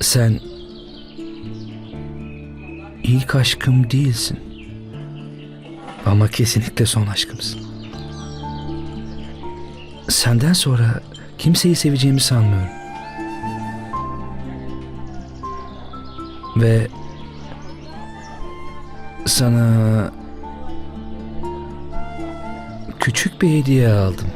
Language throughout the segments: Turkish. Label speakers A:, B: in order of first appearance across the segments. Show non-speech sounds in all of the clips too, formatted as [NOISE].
A: Sen ilk aşkım değilsin. Ama kesinlikle son aşkımsın. Senden sonra kimseyi seveceğimi sanmıyorum. Ve sana küçük bir hediye aldım.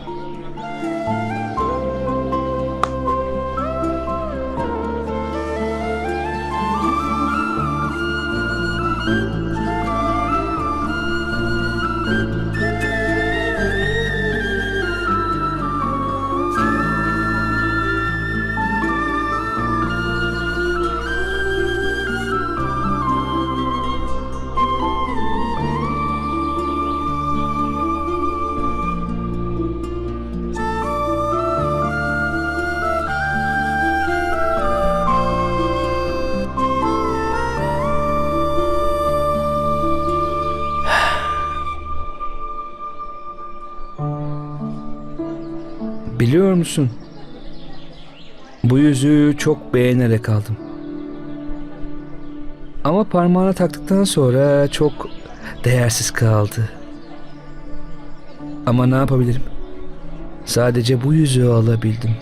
A: Biliyor musun? Bu yüzüğü çok beğenerek aldım. Ama parmağına taktıktan sonra çok değersiz kaldı. Ama ne yapabilirim? Sadece bu yüzüğü alabildim.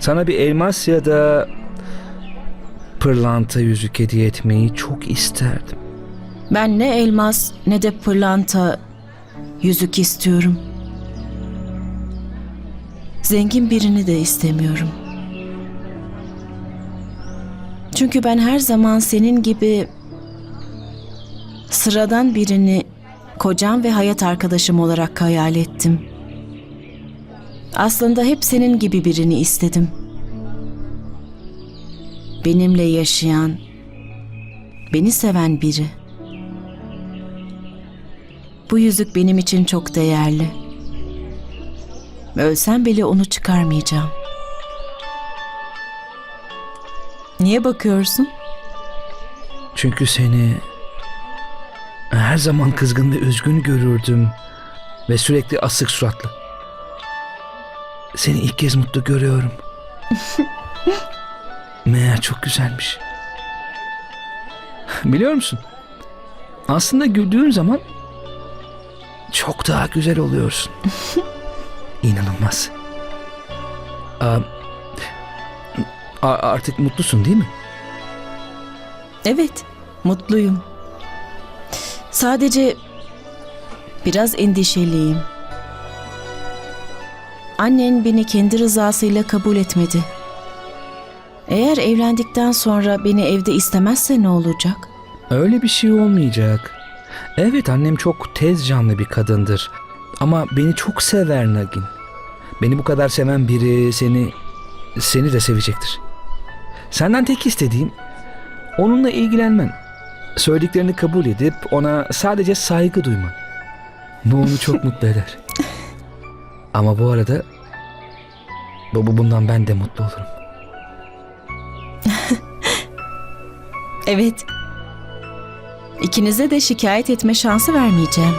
A: Sana bir elmas ya da pırlanta yüzük hediye etmeyi çok isterdim.
B: Ben ne elmas ne de pırlanta yüzük istiyorum. Zengin birini de istemiyorum. Çünkü ben her zaman senin gibi sıradan birini kocam ve hayat arkadaşım olarak hayal ettim. Aslında hep senin gibi birini istedim. Benimle yaşayan, beni seven biri. Bu yüzük benim için çok değerli. Ölsem bile onu çıkarmayacağım. Niye bakıyorsun?
A: Çünkü seni her zaman kızgın ve üzgün görürdüm ve sürekli asık suratlı. Seni ilk kez mutlu görüyorum. [LAUGHS] Meğer çok güzelmiş. Biliyor musun? Aslında güldüğün zaman çok daha güzel oluyorsun. [LAUGHS] İnanılmaz. Aa, artık mutlusun değil mi?
B: Evet, mutluyum. Sadece biraz endişeliyim. Annen beni kendi rızasıyla kabul etmedi. Eğer evlendikten sonra beni evde istemezse ne olacak?
A: Öyle bir şey olmayacak. Evet annem çok tez canlı bir kadındır. Ama beni çok sever Nagin. Beni bu kadar seven biri seni seni de sevecektir. Senden tek istediğim onunla ilgilenmen. Söylediklerini kabul edip ona sadece saygı duyman. Bu onu çok [LAUGHS] mutlu eder. Ama bu arada bu, bu- bundan ben de mutlu olurum. [LAUGHS]
B: Evet. İkinize de şikayet etme şansı vermeyeceğim.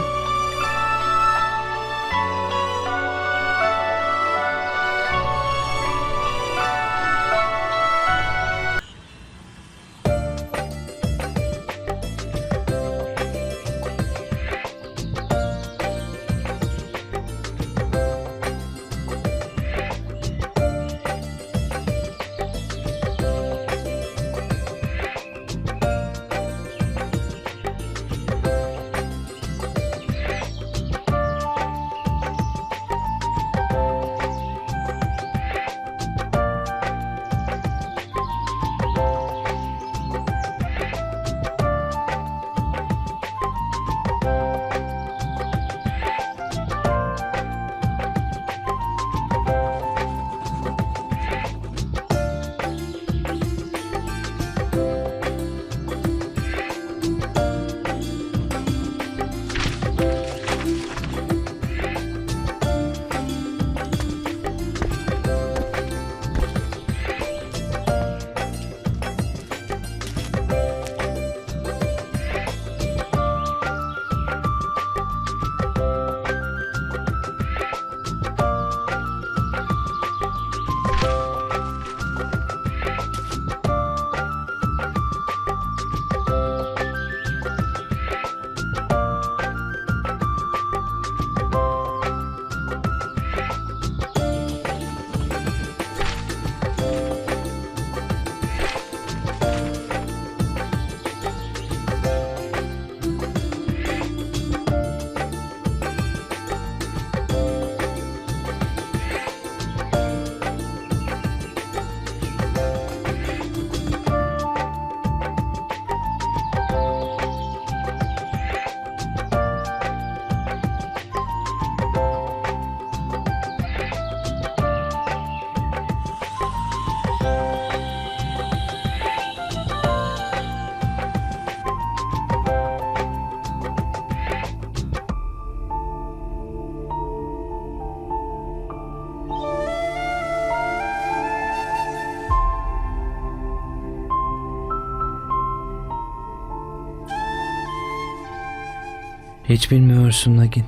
A: Hiç bilmiyorsun Nagin.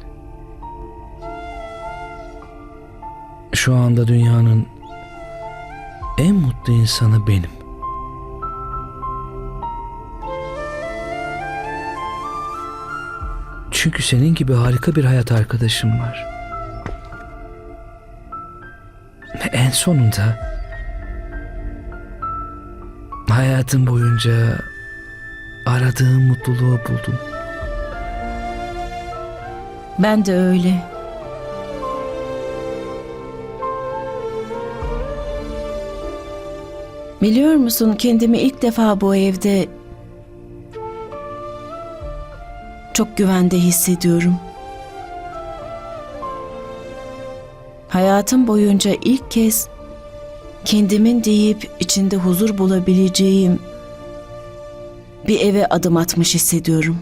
A: Şu anda dünyanın en mutlu insanı benim. Çünkü senin gibi harika bir hayat arkadaşım var. Ve en sonunda hayatım boyunca aradığım mutluluğu buldum.
B: Ben de öyle. Biliyor musun kendimi ilk defa bu evde çok güvende hissediyorum. Hayatım boyunca ilk kez kendimin deyip içinde huzur bulabileceğim bir eve adım atmış hissediyorum.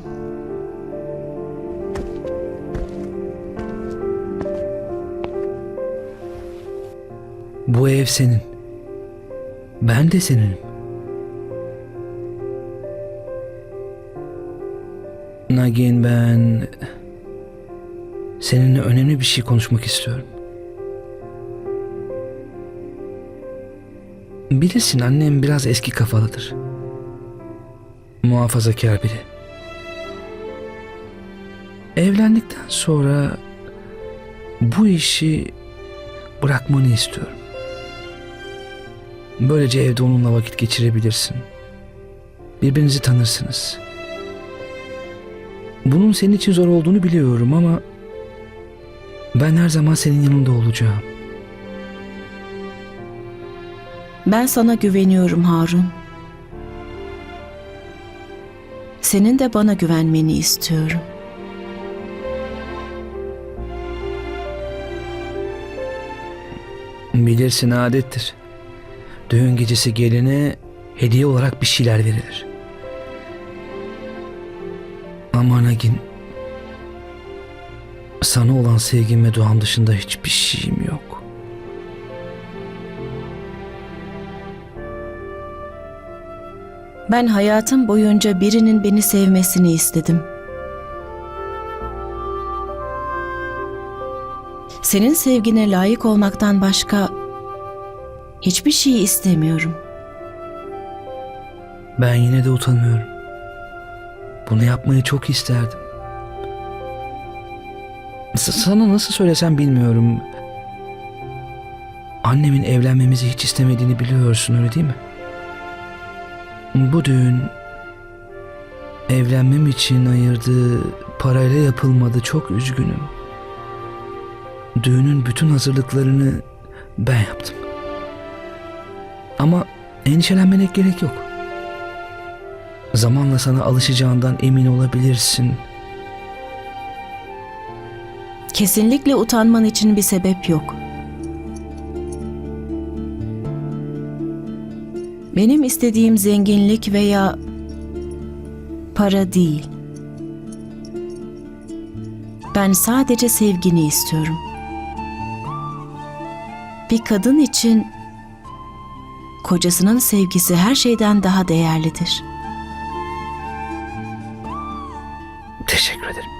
A: Bu ev senin. Ben de seninim. Nagin ben seninle önemli bir şey konuşmak istiyorum. Bilirsin annem biraz eski kafalıdır. Muhafazakar biri. Evlendikten sonra bu işi bırakmanı istiyorum. Böylece evde onunla vakit geçirebilirsin. Birbirinizi tanırsınız. Bunun senin için zor olduğunu biliyorum ama ben her zaman senin yanında olacağım.
B: Ben sana güveniyorum Harun. Senin de bana güvenmeni istiyorum.
A: Bilirsin adettir. Düğün gecesi geline hediye olarak bir şeyler verilir. Ama Nagin, sana olan sevgim ve duam dışında hiçbir şeyim yok.
B: Ben hayatım boyunca birinin beni sevmesini istedim. Senin sevgine layık olmaktan başka hiçbir şey istemiyorum.
A: Ben yine de utanıyorum. Bunu yapmayı çok isterdim. Sana nasıl söylesem bilmiyorum. Annemin evlenmemizi hiç istemediğini biliyorsun öyle değil mi? Bu düğün evlenmem için ayırdığı parayla yapılmadı. Çok üzgünüm. Düğünün bütün hazırlıklarını ben yaptım. Ama endişelenmene gerek yok. Zamanla sana alışacağından emin olabilirsin.
B: Kesinlikle utanman için bir sebep yok. Benim istediğim zenginlik veya para değil. Ben sadece sevgini istiyorum. Bir kadın için kocasının sevgisi her şeyden daha değerlidir.
A: Teşekkür ederim.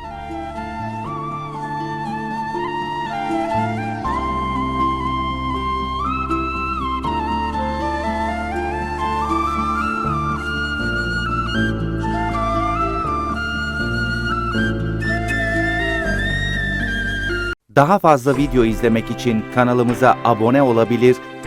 C: Daha fazla video izlemek için kanalımıza abone olabilir,